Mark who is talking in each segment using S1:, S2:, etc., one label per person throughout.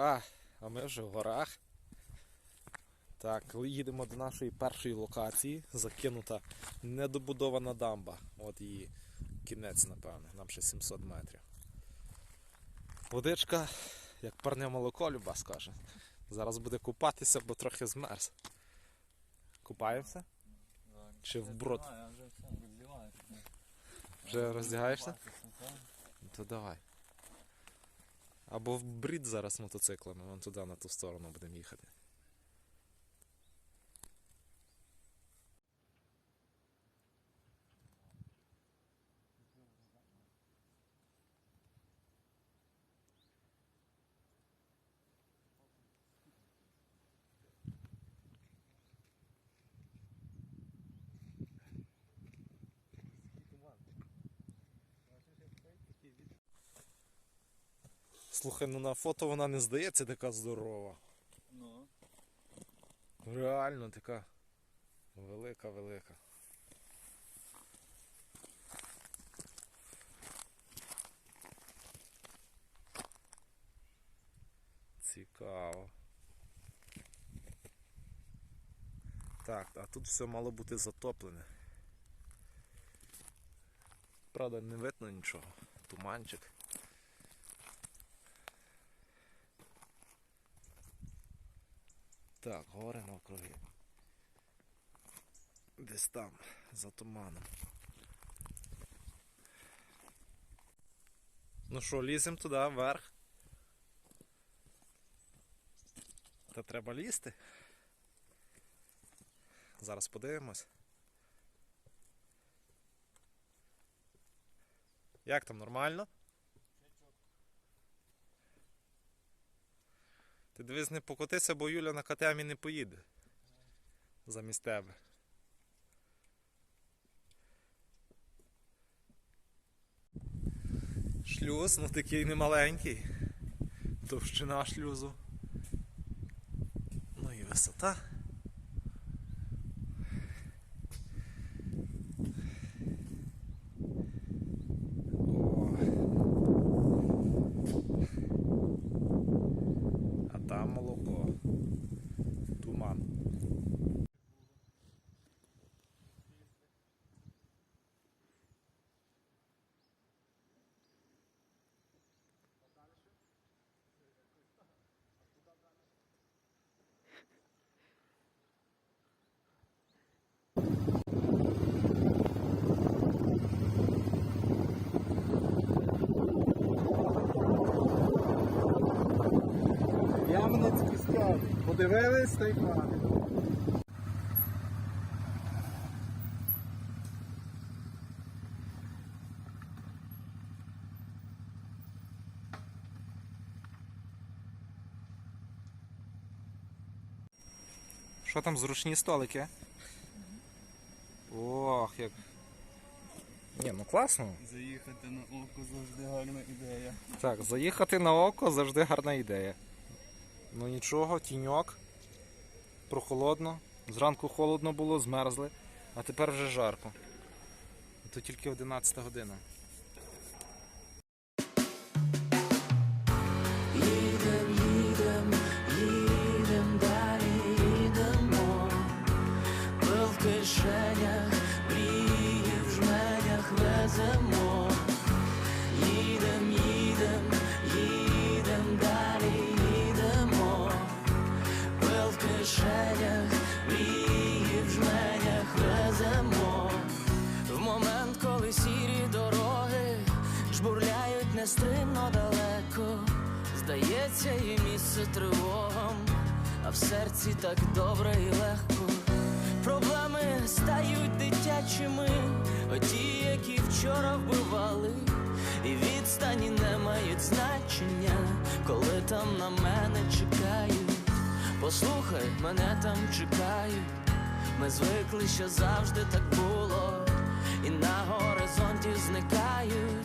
S1: Ха, а ми вже в горах. Так, їдемо до нашої першої локації. Закинута недобудована дамба. От її кінець, напевне, нам ще 700 метрів. Водичка, як парне молоко, Люба скаже. Зараз буде купатися, бо трохи змерз. Купаємося? Чи в брод?
S2: Вже.
S1: Роздягаєшся? То давай. Або в брід зараз мотоциклами, вон туди на ту сторону будемо їхати. Слухай, ну на фото вона не здається така здорова.
S2: Ну,
S1: Реально така велика-велика. Цікаво. Так, а тут все мало бути затоплене. Правда, не видно нічого. Туманчик. Так, гори навкруги. Десь там, за туманом. Ну що, ліземо туди, вверх. Та треба лізти. Зараз подивимось. Як там нормально? Ти дивись, не покотися, бо Юля на КТМі не поїде. Замість тебе. Шлюз, ну такий немаленький. Товщина шлюзу. Ну і висота. О. А там молоко. Туман.
S3: Ямницький скат. Подивились та й хватить.
S1: Що там зручні столики? Ох, як. Ні, ну класно.
S2: заїхати на око завжди гарна ідея.
S1: Так, заїхати на око завжди гарна ідея. Ну нічого, тіньок. Прохолодно. Зранку холодно було, змерзли, а тепер вже жарко. І то тільки 11 година.
S4: Нестримно далеко, здається, є місце тривогам, а в серці так добре і легко. Проблеми стають дитячими, оті, які вчора вбивали, і відстані не мають значення, коли там на мене чекають. Послухай, мене там чекають. Ми звикли, що завжди так було, і на горизонті зникають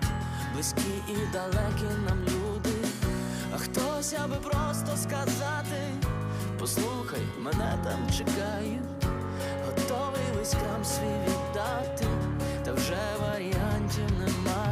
S4: близькі і далекі нам люди. А хтось аби просто сказати, послухай, мене там чекають, готовий весь крам свій віддати, та вже варіантів немає.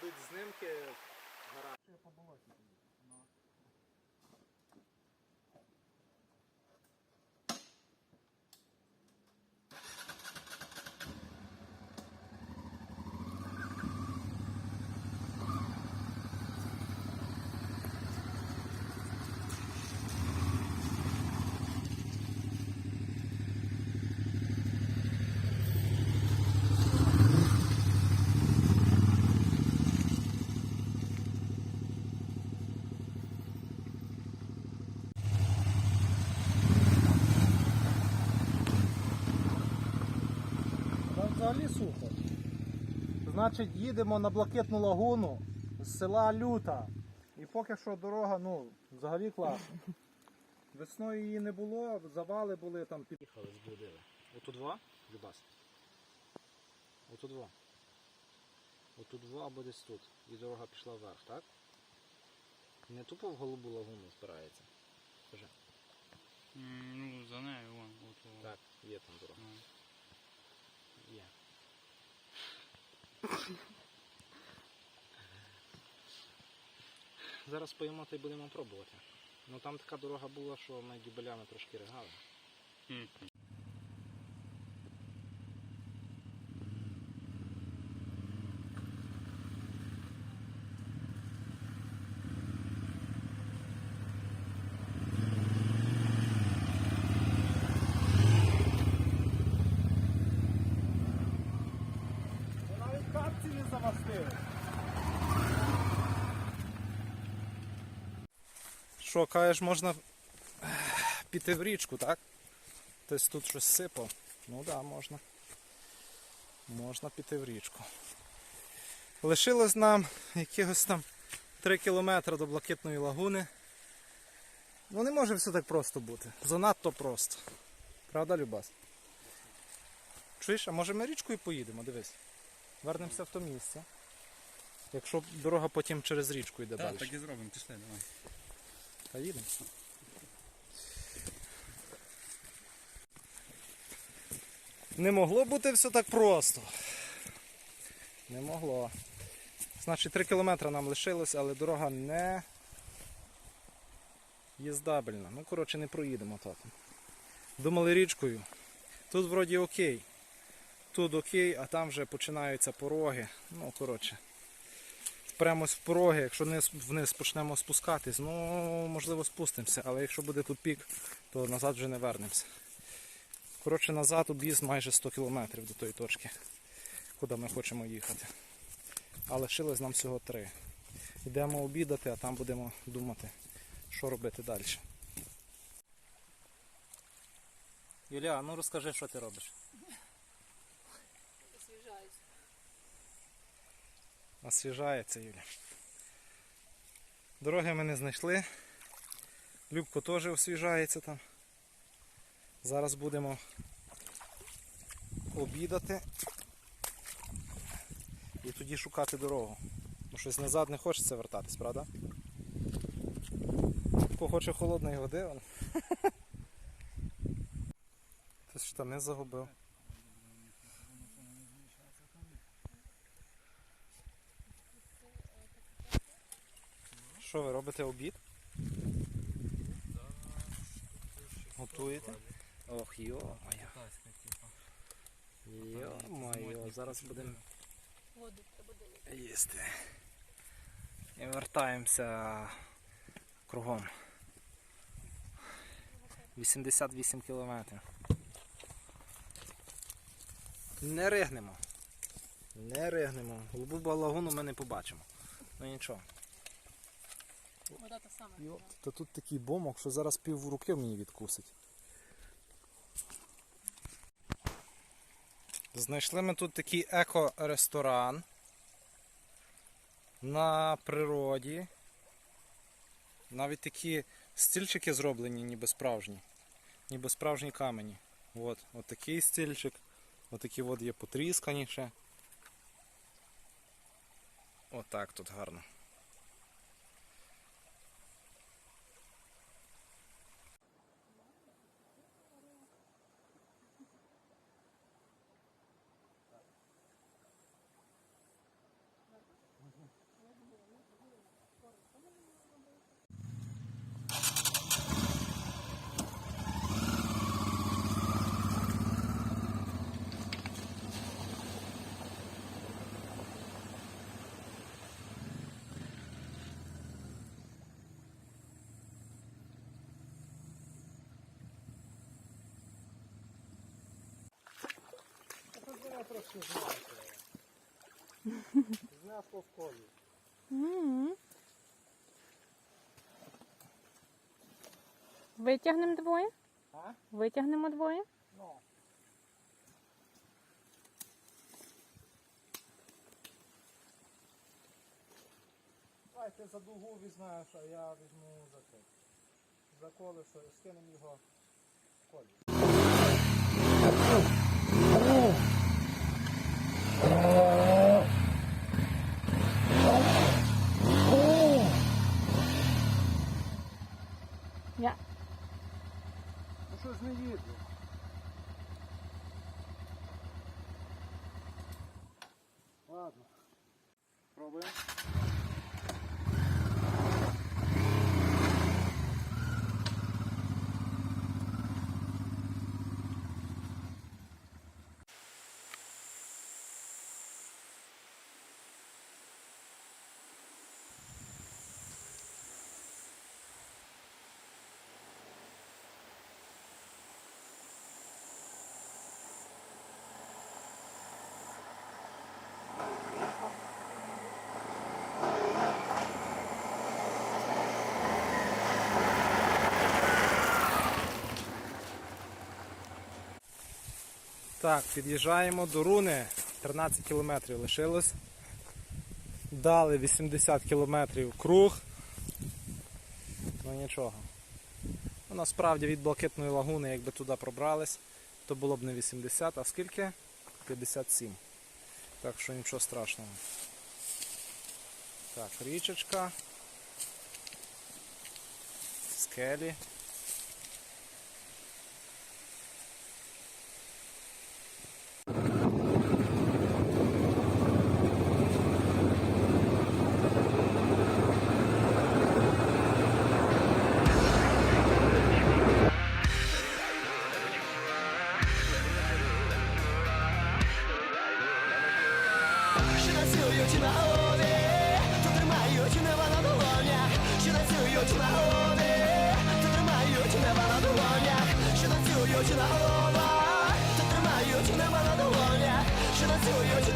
S4: Будуть знимки.
S1: Там взагалі сухо. Значить, їдемо на блакитну лагуну з села Люта. І поки що дорога, ну, взагалі класна. Весною її не було, завали були там під.
S4: Їхали, збудили. Отут два, Любас. Отут два. Отут два або десь тут. І дорога пішла вверх, так? Не тупо в голубу лагуну спирається. Скажи.
S2: Ну, за нею, вон,
S4: Так, є там дорога.
S2: Ну.
S4: Є. Зараз поїмо й будемо пробувати. Ну там така дорога була, що ми дюбелями трошки ригали.
S2: Хм.
S1: Навіть капці не замастили. Що, кажеш, можна піти в річку, так? Хтось тут щось сипав. Ну так, да, можна. Можна піти в річку. Лишилось нам якихось там 3 кілометри до Блакитної лагуни. Ну не може все так просто бути. Занадто просто. Правда, Любас? Чуєш, а може ми річкою поїдемо, дивись. Вернемося в то місце. Якщо дорога потім через річку йде
S2: Так,
S1: далі.
S2: так і зробимо, пішли, давай.
S1: Та. Не могло бути все так просто. Не могло. Значить 3 кілометри нам лишилось, але дорога не їздабельна. Ну, коротше, не проїдемо тут. Думали річкою. Тут вроді окей. Тут окей, а там вже починаються пороги. Ну, коротше. Впремось в пороги, якщо вниз, почнемо спускатись, ну можливо спустимося, але якщо буде тут пік, то назад вже не вернемося. Коротше, назад об'їзд майже 100 кілометрів до тої точки, куди ми хочемо їхати. А лишилось нам всього три. Йдемо обідати, а там будемо думати, що робити далі. Юлія, ну розкажи, що ти робиш. Освіжається Юля. Дороги ми не знайшли. Любко теж освіжається там. Зараз будемо обідати і тоді шукати дорогу. Бо щось назад не хочеться вертатись, правда? Хто хоче холодної води. Хтось штани загубив. Що ви робите обід? Готуєте? Ох, йо моя. Йо моє, зараз будемо їсти. І вертаємося кругом. 88 кілометрів. Не ригнемо. Не ригнемо. Голубу балагуну ми не побачимо. Ну нічого.
S5: Вода та сама.
S1: І от, та тут такий бомок, що зараз пів руки мені відкусить. Знайшли ми тут такий еко-ресторан на природі. Навіть такі стільчики зроблені, ніби справжні. Ніби справжні камені. От, от такий стільчик. Отакі от є потріскані ще. Отак тут гарно. Знесло в колі.
S5: Витягнемо двоє?
S1: А?
S5: Витягнемо двоє?
S1: Ну. Давайте за дугу візьмеш, а я візьму за це. За колесо і скинемо його в колі.
S5: Я.
S1: Ну що ж не їде? Ладно. Пробуємо. Так, під'їжджаємо до Руни. 13 кілометрів лишилось. Дали 80 кілометрів круг. Ну нічого. Ну, насправді від блакитної лагуни, якби туди пробрались, то було б не 80, а скільки? 57. Так що нічого страшного. Так, річечка. Скелі.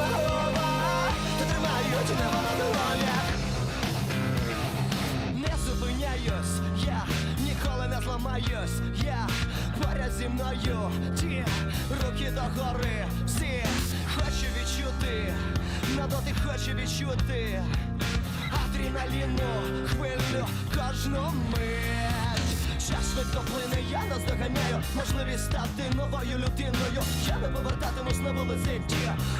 S6: На головах, то тримають небо на долонях. Не зупиняюсь, я ніколи не зламаюсь, я поряд зі мною ті руки догори, всі хочу відчути, на дотик хочу відчути адреналіну, хвилю кожну мить. Час швидко плине, я наздоганяю можливість стати новою людиною. Я не повертатимусь на вулиці ті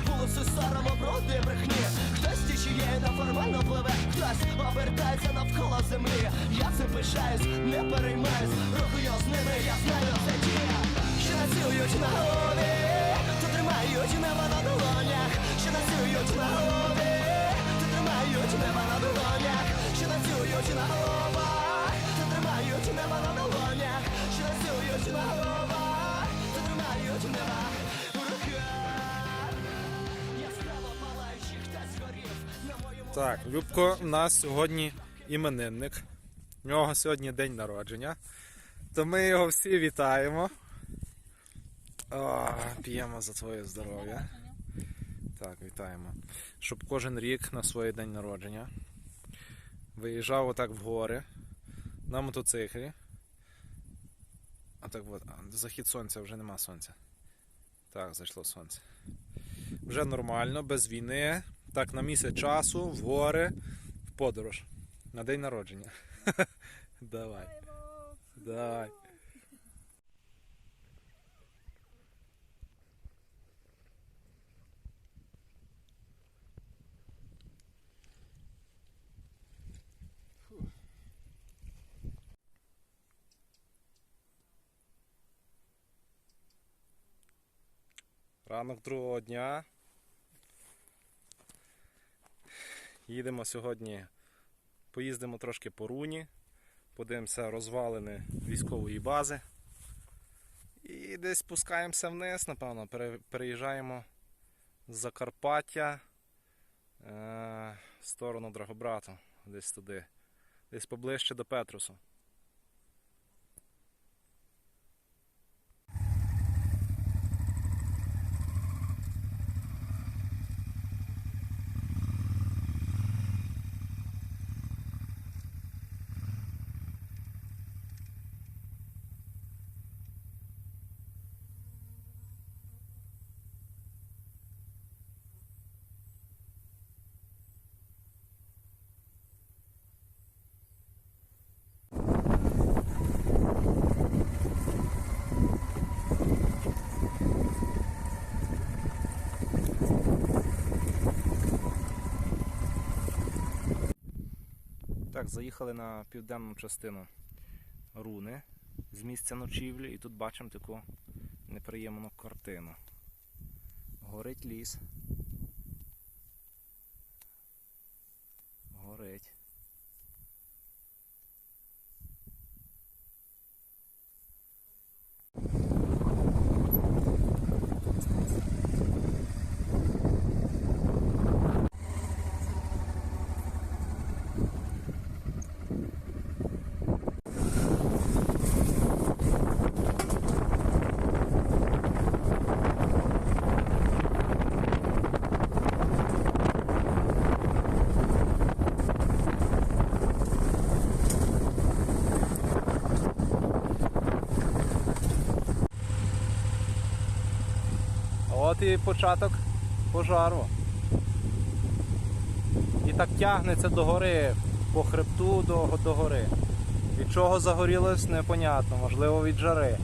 S6: вулиці сорому, броди брехні. Хтось тічією неформально пливе, хтось обертається навколо землі. Я цим пишаюсь, не переймаюсь, рухаю з ними, я знаю це ті, що танцюють на голові, то тримають небо на долонях, що танцюють на голові, то тримають небо на долонях, що танцюють на головах,
S1: Так, Любко, у нас сьогодні іменинник. У нього сьогодні день народження. То ми його всі вітаємо. А, п'ємо за твоє здоров'я. Так, вітаємо. Щоб кожен рік на своє день народження виїжджав отак в гори на мотоциклі. А так от, захід сонця вже нема сонця. Так, зайшло сонце. Вже нормально, без війни. Так, на місяць часу, в гори, в подорож. На день народження. Давай. Давай. Ранок другого дня. Їдемо сьогодні, поїздимо трошки по руні, подивимося розвалини військової бази. І десь спускаємося вниз, напевно, переїжджаємо з Закарпаття е- в сторону Драгобрату, десь туди, десь поближче до Петрусу. Так, заїхали на південну частину руни з місця ночівлі, і тут бачимо таку неприємну картину. Горить ліс. Горить. А початок пожару. І так тягнеться до гори, по хребту до, до гори. Від чого загорілось, непонятно, можливо від жари.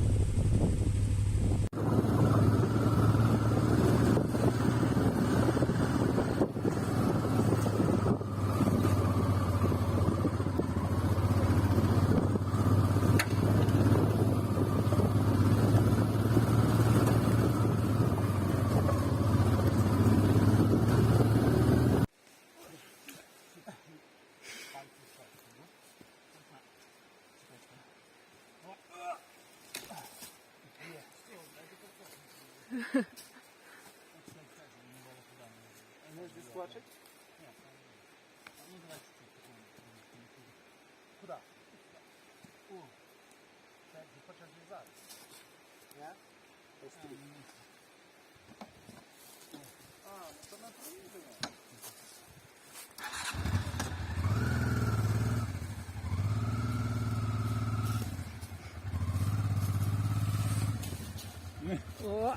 S1: Любко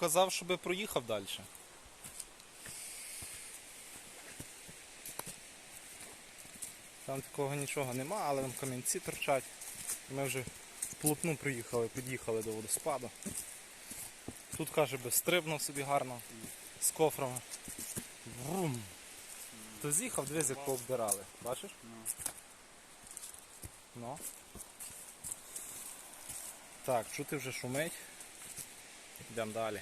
S1: казав, щоби проїхав далі. Там такого нічого нема, але там камінці торчать. Ми вже вплотну приїхали, під'їхали до водоспаду. Тут каже безстрибно собі гарно, з кофрами. Врум. То з'їхав, дивись, як пообдирали. Бачиш? Ну. Так, чути вже шумить. Йдемо далі.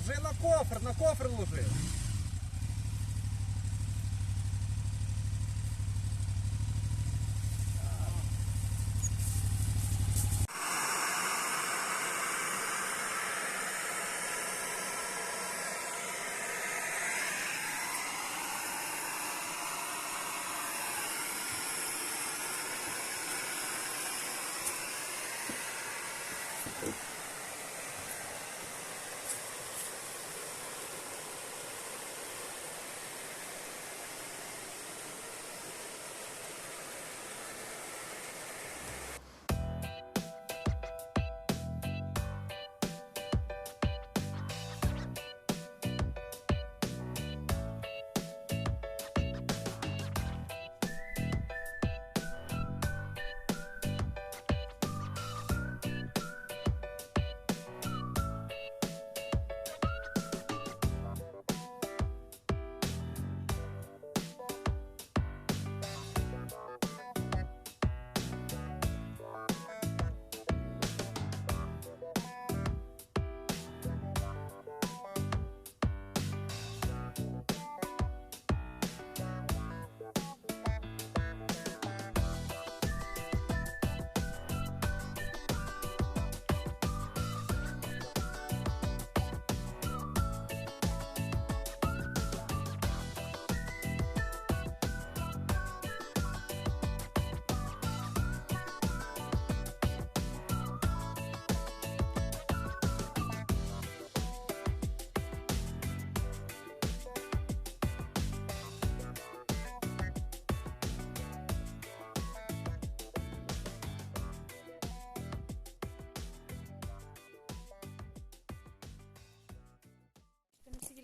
S7: Ложи на кофр, на кофр ложи.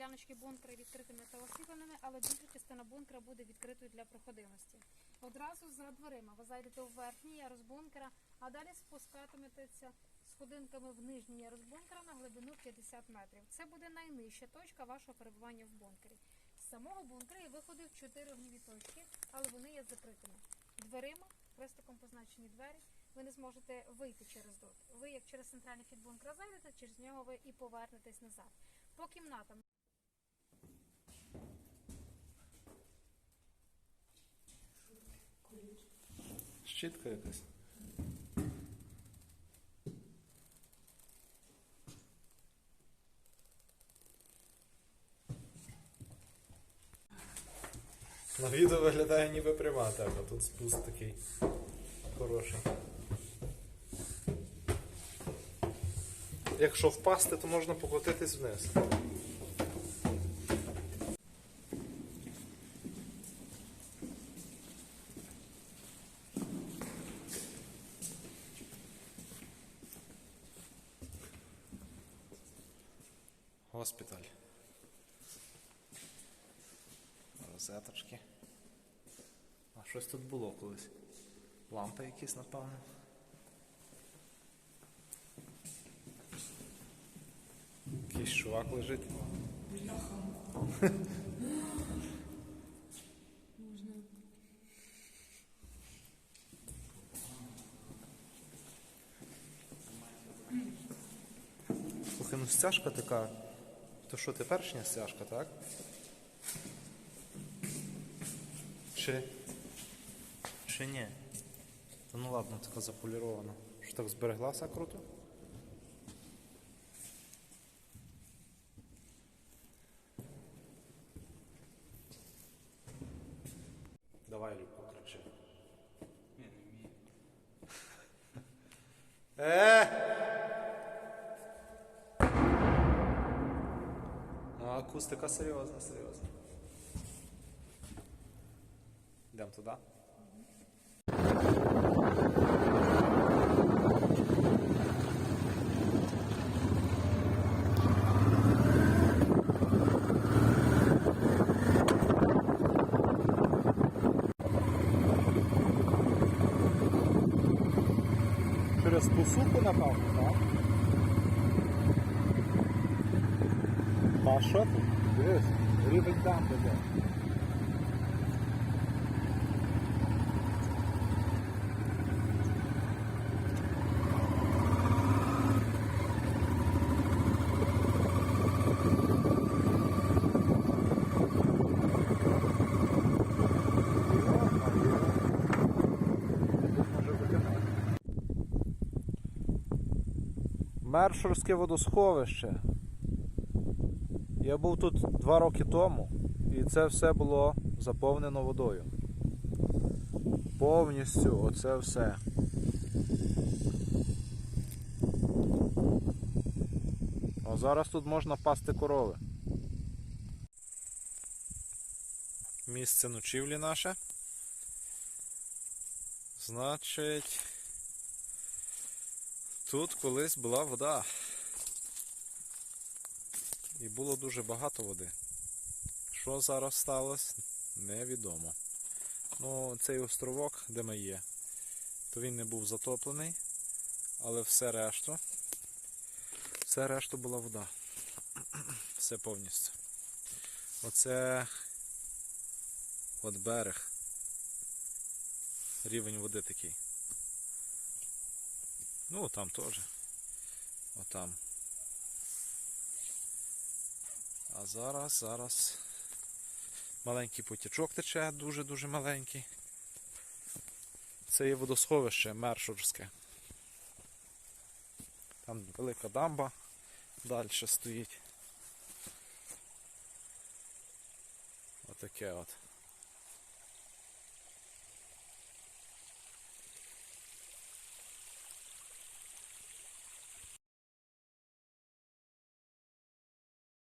S5: Діляночки бункери відкритими та освітленими, але більша частина бункера буде відкритою для проходимості. Одразу за дверима ви зайдете у верхній ярус бункера, а далі спускатиметеся сходинками в нижній ярус бункера на глибину 50 метрів. Це буде найнижча точка вашого перебування в бункері. З самого бункера є виходи в чотири огніві точки, але вони є закритими. Дверима, хрестиком позначені двері, ви не зможете вийти через дот. Ви, як через центральний бункера зайдете, через нього ви і повернетесь назад. По кімнатам
S1: Щітка якась. На відео виглядає ніби пряма тема, тут спуск такий хороший. Якщо впасти, то можна покотитись вниз. Госпіталь. Розеточки. А щось тут було колись. Лампи якісь, напевно. Якийсь чувак лежить. Слухай, ну стяжка така. То що, теперішня стяжка, так? Чи? Чи ні? Та ну ладно, така заполірована. Що так збереглася круто? Давай, Люк, покричи.
S2: Ні, не вмію.
S1: Е! Акустика серйозна, серйозна. Йдемо туди.
S8: Через ту суку, напевно, так? Та що тут? Там буде. Мершурське водосховище. Я був тут два роки тому, і це все було заповнено водою. Повністю оце все. А зараз тут можна пасти корови.
S1: Місце ночівлі наше. Значить. Тут колись була вода. І було дуже багато води. Що зараз сталося, невідомо. Ну, цей островок, де ми є, то він не був затоплений, але все решту, все решту була вода. Все повністю. Оце от берег. Рівень води такий. Ну, там теж. Отам. А зараз, зараз маленький потічок тече, дуже-дуже маленький. Це є водосховище Мершурське. Там велика дамба далі стоїть. Отаке от.